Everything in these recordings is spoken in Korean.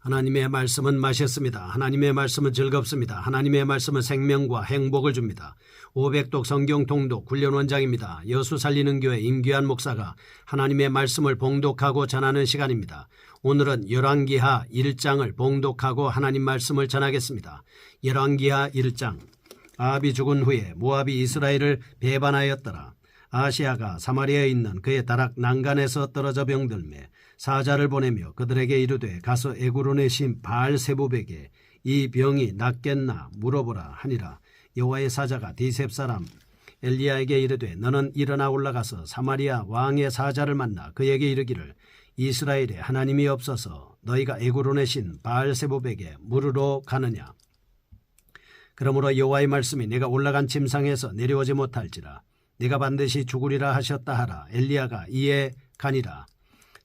하나님의 말씀은 마셨습니다. 하나님의 말씀은 즐겁습니다. 하나님의 말씀은 생명과 행복을 줍니다. 500독 성경 통독 훈련 원장입니다. 여수 살리는 교회 임규한 목사가 하나님의 말씀을 봉독하고 전하는 시간입니다. 오늘은 열왕기하 1장을 봉독하고 하나님 말씀을 전하겠습니다. 열왕기하 1장 아합이 죽은 후에 모압이 이스라엘을 배반하였더라. 아시아가 사마리아에 있는 그의 다락 난간에서 떨어져 병들매 사자를 보내며 그들에게 이르되 가서 에구론의 신 바알세부백에 이 병이 낫겠나 물어보라 하니라. 여호와의 사자가 디셉 사람 엘리야에게 이르되 너는 일어나 올라가서 사마리아 왕의 사자를 만나 그에게 이르기를 이스라엘에 하나님이 없어서 너희가 에구론의 신 바알세부백에 물으러 가느냐? 그러므로 여호와의 말씀이 내가 올라간 침상에서 내려오지 못할지라. 내가 반드시 죽으리라 하셨다 하라. 엘리야가 이에 가니라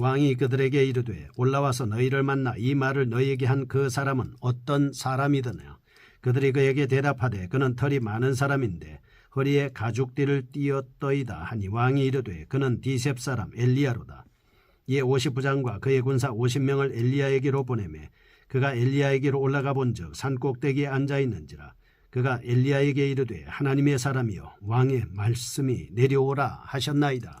왕이 그들에게 이르되 올라와서 너희를 만나 이 말을 너희에게 한 그 사람은 어떤 사람이더냐? 그들이 그에게 대답하되 그는 털이 많은 사람인데 허리에 가죽띠를 띄었더이다 하니 왕이 이르되 그는 디셉 사람 엘리야로다. 이에 50부장과 그의 군사 50명을 엘리야에게로 보내매 그가 엘리야에게로 올라가 본즉 산 꼭대기에 앉아 있는지라 그가 엘리야에게 이르되 하나님의 사람이여 왕의 말씀이 내려오라 하셨나이다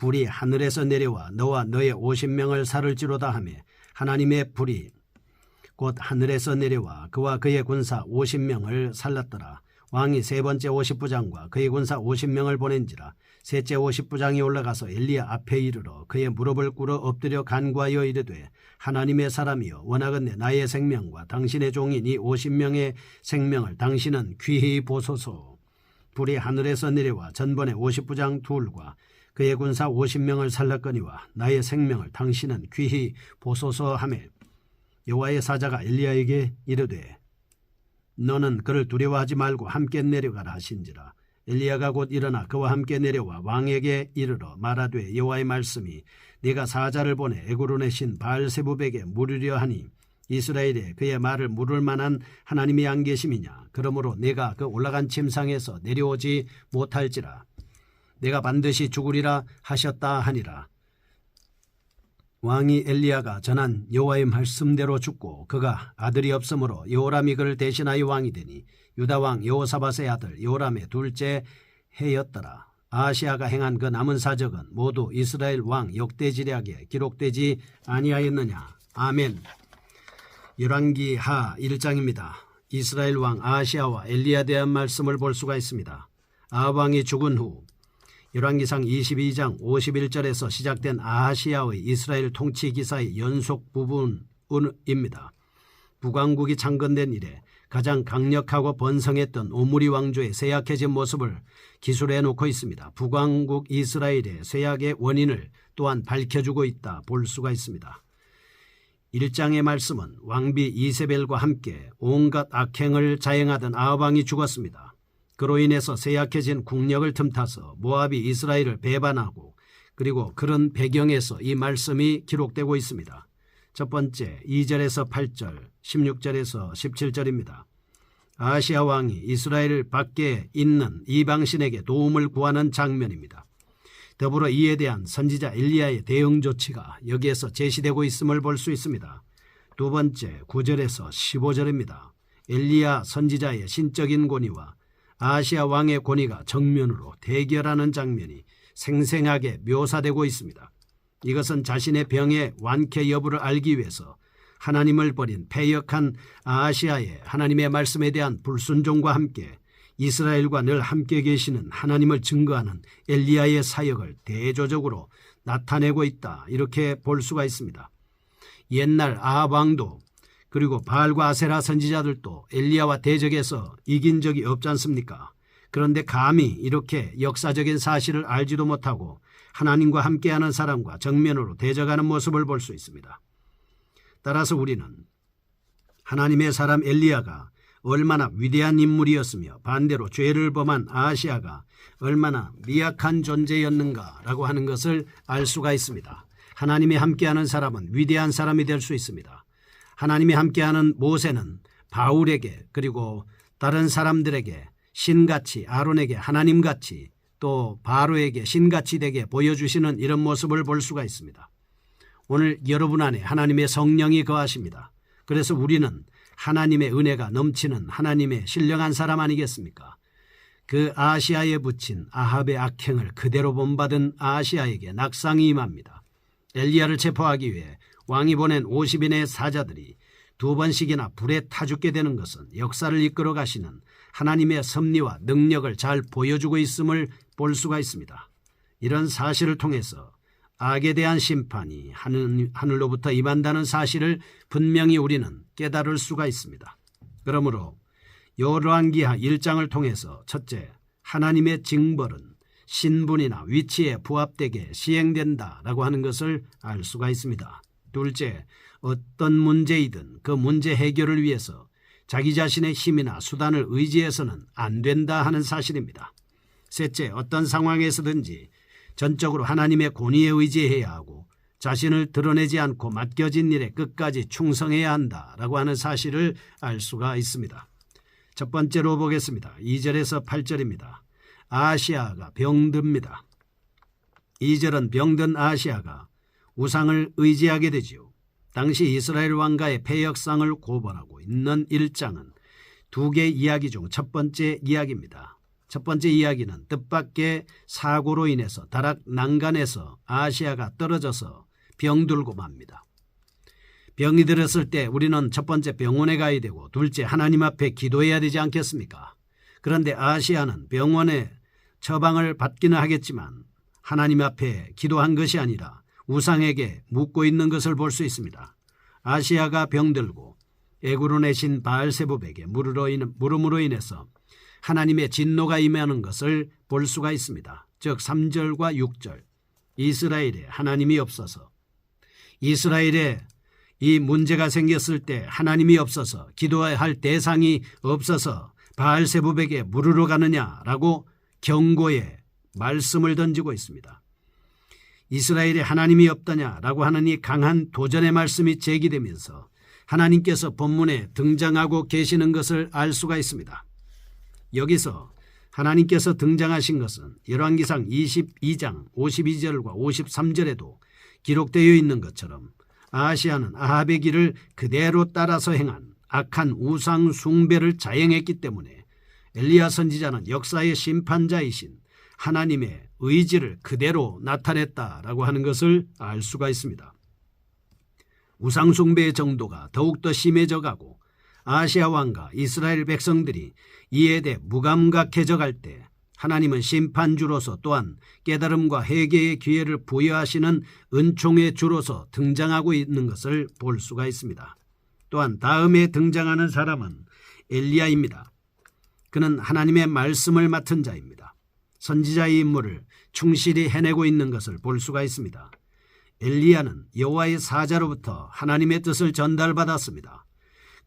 불이 하늘에서 내려와 너와 너의 50명을 살을지로다 하며 하나님의 불이 곧 하늘에서 내려와 그와 그의 군사 50명을 살랐더라. 왕이 세 번째 50부장과 그의 군사 50명을 보낸지라 셋째 50부장이 올라가서 엘리야 앞에 이르러 그의 무릎을 꿇어 엎드려 간구하여 이르되 하나님의 사람이여 원하건대 나의 생명과 당신의 종인 이 50명의 생명을 당신은 귀히 보소서 불이 하늘에서 내려와 전번에 50부장 둘과 그의 군사 50명을 살랐거니와 나의 생명을 당신은 귀히 보소서 하매 여호와의 사자가 엘리야에게 이르되 너는 그를 두려워하지 말고 함께 내려가라 하신지라. 엘리야가 곧 일어나 그와 함께 내려와 왕에게 이르러 말하되 여호와의 말씀이 네가 사자를 보내 에고론의 신 바알세부백에 물으려 하니 이스라엘에 그의 말을 물을 만한 하나님이 안 계심이냐 그러므로 내가 그 올라간 침상에서 내려오지 못할지라 내가 반드시 죽으리라 하셨다 하니라. 왕이 엘리야가 전한 여호와의 말씀대로 죽고 그가 아들이 없으므로 여호람이 그를 대신하여 왕이 되니 유다 왕 여호사밧의 아들 여호람의 둘째 해였더라. 아시아가 행한 그 남은 사적은 모두 이스라엘 왕 역대지략에 기록되지 아니하였느냐. 아멘. 열왕기 하 1장입니다. 이스라엘 왕 아시아와 엘리야 대한 말씀을 볼 수가 있습니다. 아왕이 죽은 후 열왕기상 22장 51절에서 시작된 아하시아의 이스라엘 통치 기사의 연속 부분입니다. 북왕국이 창건된 이래 가장 강력하고 번성했던 오므리 왕조의 쇠약해진 모습을 기술해 놓고 있습니다. 북왕국 이스라엘의 쇠약의 원인을 또한 밝혀주고 있다 볼 수가 있습니다. 1장의 말씀은 왕비 이세벨과 함께 온갖 악행을 자행하던 아합왕이 죽었습니다. 그로 인해서 쇠약해진 국력을 틈타서 모압이 이스라엘을 배반하고 그리고 그런 배경에서 이 말씀이 기록되고 있습니다. 첫 번째 2절에서 8절, 16절에서 17절입니다. 아시아 왕이 이스라엘 밖에 있는 이방신에게 도움을 구하는 장면입니다. 더불어 이에 대한 선지자 엘리야의 대응 조치가 여기에서 제시되고 있음을 볼 수 있습니다. 두 번째 9절에서 15절입니다. 엘리야 선지자의 신적인 권위와 아시아 왕의 권위가 정면으로 대결하는 장면이 생생하게 묘사되고 있습니다. 이것은 자신의 병의 완쾌 여부를 알기 위해서 하나님을 버린 패역한 아시아의 하나님의 말씀에 대한 불순종과 함께 이스라엘과 늘 함께 계시는 하나님을 증거하는 엘리야의 사역을 대조적으로 나타내고 있다. 이렇게 볼 수가 있습니다. 옛날 아합 왕도 그리고 바알과 아세라 선지자들도 엘리야와 대적해서 이긴 적이 없지 않습니까? 그런데 감히 이렇게 역사적인 사실을 알지도 못하고 하나님과 함께하는 사람과 정면으로 대적하는 모습을 볼 수 있습니다. 따라서 우리는 하나님의 사람 엘리야가 얼마나 위대한 인물이었으며 반대로 죄를 범한 아시아가 얼마나 미약한 존재였는가라고 하는 것을 알 수가 있습니다. 하나님이 함께하는 사람은 위대한 사람이 될 수 있습니다. 하나님이 함께하는 모세는 바울에게 그리고 다른 사람들에게 신같이 아론에게 하나님같이 또 바로에게 신같이 되게 보여주시는 이런 모습을 볼 수가 있습니다. 오늘 여러분 안에 하나님의 성령이 거하십니다. 그래서 우리는 하나님의 은혜가 넘치는 하나님의 신령한 사람 아니겠습니까? 그 아시아에 붙인 아합의 악행을 그대로 본받은 아시아에게 낙상이 임합니다. 엘리야를 체포하기 위해 왕이 보낸 50인의 사자들이 두 번씩이나 불에 타 죽게 되는 것은 역사를 이끌어 가시는 하나님의 섭리와 능력을 잘 보여주고 있음을 볼 수가 있습니다. 이런 사실을 통해서 악에 대한 심판이 하늘, 하늘로부터 임한다는 사실을 분명히 우리는 깨달을 수가 있습니다. 그러므로 요르한기하 1장을 통해서 첫째, 하나님의 징벌은 신분이나 위치에 부합되게 시행된다라고 하는 것을 알 수가 있습니다. 둘째, 어떤 문제이든 그 문제 해결을 위해서 자기 자신의 힘이나 수단을 의지해서는 안 된다 하는 사실입니다. 셋째, 어떤 상황에서든지 전적으로 하나님의 권위에 의지해야 하고 자신을 드러내지 않고 맡겨진 일에 끝까지 충성해야 한다라고 하는 사실을 알 수가 있습니다. 첫 번째로 보겠습니다. 2절에서 8절입니다. 아시아가 병듭니다. 2절은 병든 아시아가 우상을 의지하게 되지요. 당시 이스라엘 왕가의 폐역상을 고발하고 있는 1장은 두 개 이야기 중 첫 번째 이야기입니다. 첫 번째 이야기는 뜻밖의 사고로 인해서 다락 난간에서 아시아가 떨어져서 병들고 맙니다. 병이 들었을 때 우리는 첫 번째 병원에 가야 되고 둘째 하나님 앞에 기도해야 되지 않겠습니까? 그런데 아시아는 병원에 처방을 받기는 하겠지만 하나님 앞에 기도한 것이 아니라 우상에게 묻고 있는 것을 볼 수 있습니다. 아시아가 병들고 에구론의 신 바알세봅에게 물음으로 인해서 하나님의 진노가 임하는 것을 볼 수가 있습니다. 즉 3절과 6절 이스라엘에 하나님이 없어서 이스라엘에 이 문제가 생겼을 때 하나님이 없어서 기도해야 할 대상이 없어서 바알세봅에게 물으러 가느냐라고 경고의 말씀을 던지고 있습니다. 이스라엘에 하나님이 없다냐라고 하는 이 강한 도전의 말씀이 제기되면서 하나님께서 본문에 등장하고 계시는 것을 알 수가 있습니다. 여기서 하나님께서 등장하신 것은 열왕기상 22장 52절과 53절에도 기록되어 있는 것처럼 아시아는 아합의 길을 그대로 따라서 행한 악한 우상 숭배를 자행했기 때문에 엘리야 선지자는 역사의 심판자이신 하나님의 의지를 그대로 나타냈다라고 하는 것을 알 수가 있습니다. 우상 숭배의 정도가 더욱더 심해져 가고 아시아 왕과 이스라엘 백성들이 이에 대해 무감각해져 갈 때 하나님은 심판주로서 또한 깨달음과 회개의 기회를 부여하시는 은총의 주로서 등장하고 있는 것을 볼 수가 있습니다. 또한 다음에 등장하는 사람은 엘리야입니다. 그는 하나님의 말씀을 맡은 자입니다. 선지자의 임무를 충실히 해내고 있는 것을 볼 수가 있습니다. 엘리야는 여호와의 사자로부터 하나님의 뜻을 전달받았습니다.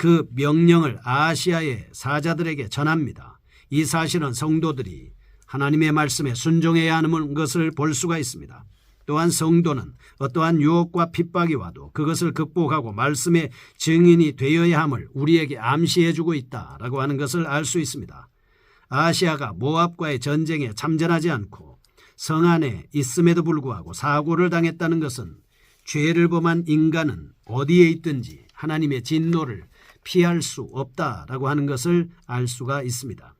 그 명령을 아시아의 사자들에게 전합니다. 이 사실은 성도들이 하나님의 말씀에 순종해야 하는 것을 볼 수가 있습니다. 또한 성도는 어떠한 유혹과 핍박이 와도 그것을 극복하고 말씀의 증인이 되어야 함을 우리에게 암시해 주고 있다라고 하는 것을 알 수 있습니다. 아시아가 모압과의 전쟁에 참전하지 않고 성 안에 있음에도 불구하고 사고를 당했다는 것은 죄를 범한 인간은 어디에 있든지 하나님의 진노를 피할 수 없다라고 하는 것을 알 수가 있습니다.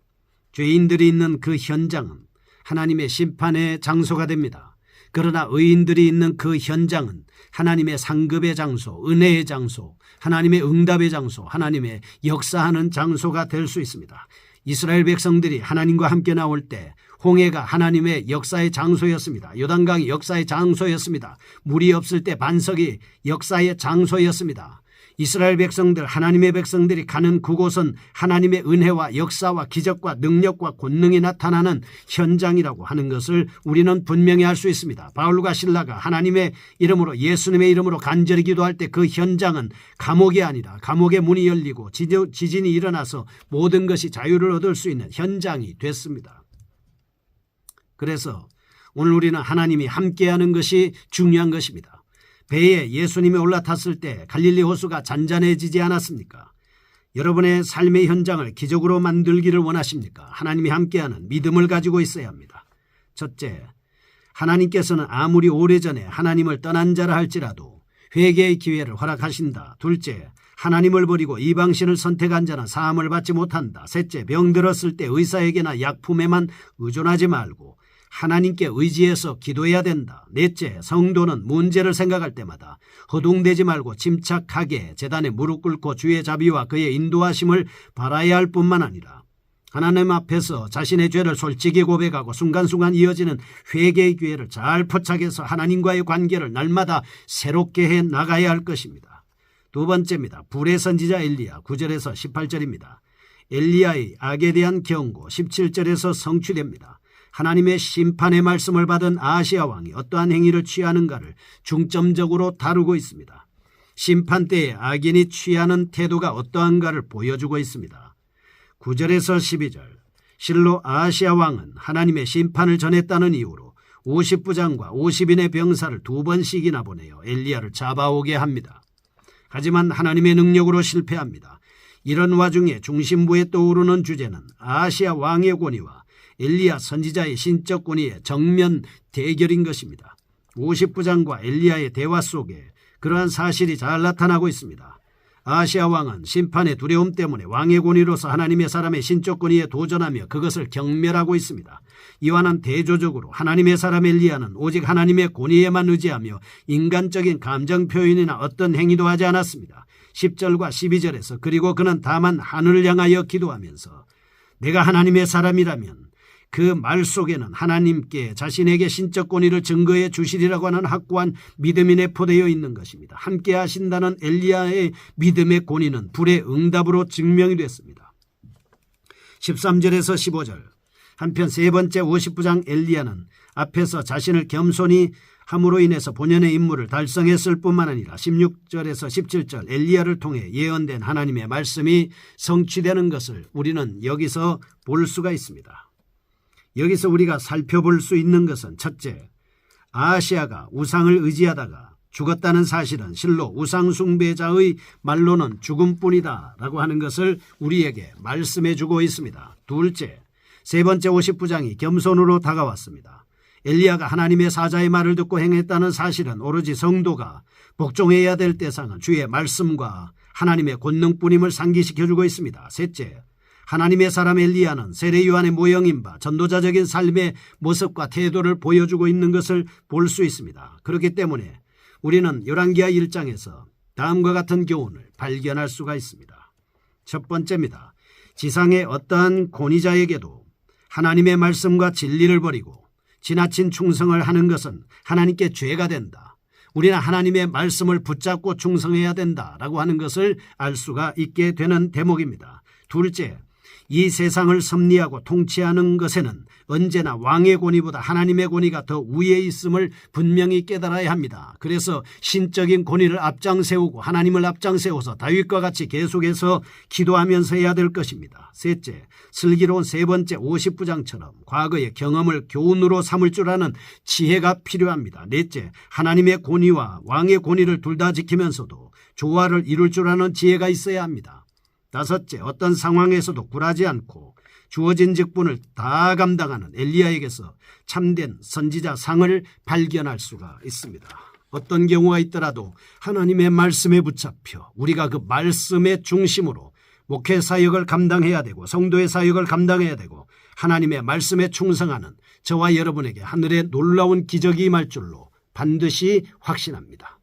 죄인들이 있는 그 현장은 하나님의 심판의 장소가 됩니다. 그러나 의인들이 있는 그 현장은 하나님의 상급의 장소, 은혜의 장소, 하나님의 응답의 장소, 하나님의 역사하는 장소가 될 수 있습니다. 이스라엘 백성들이 하나님과 함께 나올 때 홍해가 하나님의 역사의 장소였습니다. 요단강이 역사의 장소였습니다. 물이 없을 때 반석이 역사의 장소였습니다. 이스라엘 백성들, 하나님의 백성들이 가는 그곳은 하나님의 은혜와 역사와 기적과 능력과 권능이 나타나는 현장이라고 하는 것을 우리는 분명히 알 수 있습니다. 바울과 신라가 하나님의 이름으로 예수님의 이름으로 간절히 기도할 때 그 현장은 감옥이 아니라 감옥의 문이 열리고 지진이 일어나서 모든 것이 자유를 얻을 수 있는 현장이 됐습니다. 그래서 오늘 우리는 하나님이 함께하는 것이 중요한 것입니다. 배에 예수님이 올라탔을 때 갈릴리 호수가 잔잔해지지 않았습니까? 여러분의 삶의 현장을 기적으로 만들기를 원하십니까? 하나님이 함께하는 믿음을 가지고 있어야 합니다. 첫째, 하나님께서는 아무리 오래전에 하나님을 떠난 자라 할지라도 회개의 기회를 허락하신다. 둘째, 하나님을 버리고 이방신을 선택한 자는 사함을 받지 못한다. 셋째, 병들었을 때 의사에게나 약품에만 의존하지 말고 하나님께 의지해서 기도해야 된다. 넷째, 성도는 문제를 생각할 때마다 허둥대지 말고 침착하게 재단에 무릎 꿇고 주의 자비와 그의 인도하심을 바라야 할 뿐만 아니라 하나님 앞에서 자신의 죄를 솔직히 고백하고 순간순간 이어지는 회개의 기회를 잘 포착해서 하나님과의 관계를 날마다 새롭게 해 나가야 할 것입니다. 두 번째입니다. 불의 선지자 엘리야 9절에서 18절입니다. 엘리야의 악에 대한 경고 17절에서 성취됩니다. 하나님의 심판의 말씀을 받은 아시아 왕이 어떠한 행위를 취하는가를 중점적으로 다루고 있습니다. 심판 때에 악인이 취하는 태도가 어떠한가를 보여주고 있습니다. 9절에서 12절 실로 아시아 왕은 하나님의 심판을 전했다는 이유로 50부장과 50인의 병사를 두 번씩이나 보내어 엘리야를 잡아오게 합니다. 하지만 하나님의 능력으로 실패합니다. 이런 와중에 중심부에 떠오르는 주제는 아시아 왕의 권위와 엘리야 선지자의 신적 권위의 정면 대결인 것입니다. 50부장과 엘리야의 대화 속에 그러한 사실이 잘 나타나고 있습니다. 아시아 왕은 심판의 두려움 때문에 왕의 권위로서 하나님의 사람의 신적 권위에 도전하며 그것을 경멸하고 있습니다. 이와는 대조적으로 하나님의 사람 엘리야는 오직 하나님의 권위에만 의지하며 인간적인 감정 표현이나 어떤 행위도 하지 않았습니다. 10절과 12절에서 그리고 그는 다만 하늘을 향하여 기도하면서 내가 하나님의 사람이라면 그 말 속에는 하나님께 자신에게 신적 권위를 증거해 주시리라고 하는 확고한 믿음이 내포되어 있는 것입니다. 함께 하신다는 엘리야의 믿음의 권위는 불의 응답으로 증명이 됐습니다. 13절에서 15절 한편 세 번째 50부장 엘리야는 앞에서 자신을 겸손히 함으로 인해서 본연의 임무를 달성했을 뿐만 아니라 16절에서 17절 엘리야를 통해 예언된 하나님의 말씀이 성취되는 것을 우리는 여기서 볼 수가 있습니다. 여기서 우리가 살펴볼 수 있는 것은 첫째, 아시아가 우상을 의지하다가 죽었다는 사실은 실로 우상숭배자의 말로는 죽음뿐이다 라고 하는 것을 우리에게 말씀해 주고 있습니다. 둘째, 세 번째 50부장이 겸손으로 다가왔습니다. 엘리야가 하나님의 사자의 말을 듣고 행했다는 사실은 오로지 성도가 복종해야 될 대상은 주의 말씀과 하나님의 권능뿐임을 상기시켜주고 있습니다. 셋째, 하나님의 사람 엘리야는 세례 요한의 모형인 바 전도자적인 삶의 모습과 태도를 보여주고 있는 것을 볼 수 있습니다. 그렇기 때문에 우리는 열왕기하 1장에서 다음과 같은 교훈을 발견할 수가 있습니다. 첫 번째입니다. 지상의 어떠한 권위자에게도 하나님의 말씀과 진리를 버리고 지나친 충성을 하는 것은 하나님께 죄가 된다. 우리는 하나님의 말씀을 붙잡고 충성해야 된다라고 하는 것을 알 수가 있게 되는 대목입니다. 둘째, 이 세상을 섭리하고 통치하는 것에는 언제나 왕의 권위보다 하나님의 권위가 더 위에 있음을 분명히 깨달아야 합니다. 그래서 신적인 권위를 앞장 세우고 하나님을 앞장 세워서 다윗과 같이 계속해서 기도하면서 해야 될 것입니다. 셋째, 슬기로운 세 번째 50부장처럼 과거의 경험을 교훈으로 삼을 줄 아는 지혜가 필요합니다. 넷째, 하나님의 권위와 왕의 권위를 둘 다 지키면서도 조화를 이룰 줄 아는 지혜가 있어야 합니다. 다섯째, 어떤 상황에서도 굴하지 않고 주어진 직분을 다 감당하는 엘리야에게서 참된 선지자 상을 발견할 수가 있습니다. 어떤 경우가 있더라도 하나님의 말씀에 붙잡혀 우리가 그 말씀의 중심으로 목회 사역을 감당해야 되고 성도의 사역을 감당해야 되고 하나님의 말씀에 충성하는 저와 여러분에게 하늘의 놀라운 기적이 임할 줄로 반드시 확신합니다.